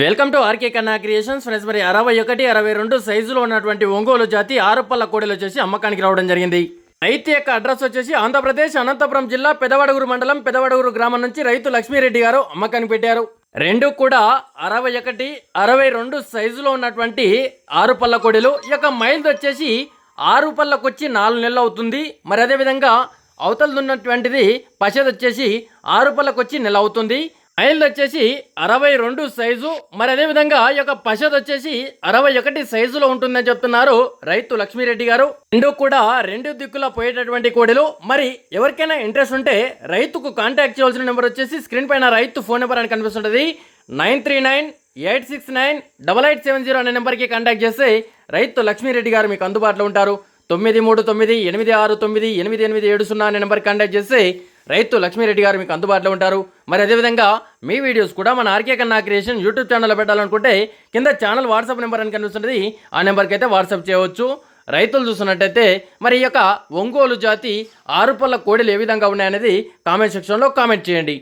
Welcome to RK Kanna creations friends మరి అరవై ఒకటి అరవై రెండు సైజులో ఉన్నటువంటి ఒంగోలు జాతి ఆరుపల్ల కోడలు వచ్చేసి అమ్మకానికి రావడం జరిగింది. రైతు యొక్క అడ్రస్ వచ్చేసి ఆంధ్రప్రదేశ్ అనంతపురం జిల్లా పెదవడగురు మండలం పెదవడగురు గ్రామం నుంచి రైతు లక్ష్మీరెడ్డి గారు అమ్మకానికి పెట్టారు. రెండు కూడా అరవై ఒకటి అరవై రెండు సైజులో ఉన్నటువంటి ఆరు పళ్ళ కోడెలు. ఈ యొక్క మైల్ది వచ్చేసి ఆరు పళ్ళకు వచ్చి నాలుగు నెలలు అవుతుంది. మరి అదేవిధంగా అవతలది ఉన్నటువంటిది పసేది వచ్చేసి ఆరు పళ్ళకు వచ్చి నెల అవుతుంది. మైల్ది వచ్చేసి అరవై రెండు సైజు. మరి అదేవిధంగా ఈ యొక్క పశది వచ్చేసి అరవై ఒకటి సైజులో ఉంటుందని చెప్తున్నారు రైతు లక్ష్మీరెడ్డి గారు. రెండు కూడా రెండు దిక్కుల పోయేటటువంటి కోడిలు. మరి ఎవరికైనా ఇంట్రెస్ట్ ఉంటే రైతుకు కాంటాక్ట్ చేయవలసిన నెంబర్ వచ్చేసి స్క్రీన్ పైన రైతు ఫోన్ నెంబర్ అని కనిపిస్తుంటుంది. Nine three nine eight six nine double eight seven zero అనే నెంబర్కి కాంటాక్ట్ చేస్తే రైతు లక్ష్మీరెడ్డి గారు మీకు అందుబాటులో ఉంటారు. తొమ్మిది మూడు తొమ్మిది ఎనిమిది ఆరు తొమ్మిది ఎనిమిది ఎనిమిది ఏడు సున్నా అనే నెంబర్కి కాంటాక్ట్ చేస్తే రైతు లక్ష్మీరెడ్డి గారు మీకు అందుబాటులో ఉంటారు. మరి అదేవిధంగా మీ వీడియోస్ కూడా మన ఆర్కే కన్నా క్రియేషన్ యూట్యూబ్ ఛానల్లో పెట్టాలనుకుంటే కింద ఛానల్ వాట్సాప్ నెంబర్ అని కనిపిస్తున్నది. ఆ నెంబర్కి అయితే వాట్సాప్ చేయవచ్చు. రైతులు చూస్తున్నట్టయితే మరి ఈ యొక్క ఒంగోలు జాతి ఆరుపల్ల కోడలు ఏ విధంగా ఉన్నాయనేది కామెంట్ సెక్షన్లో కామెంట్ చేయండి.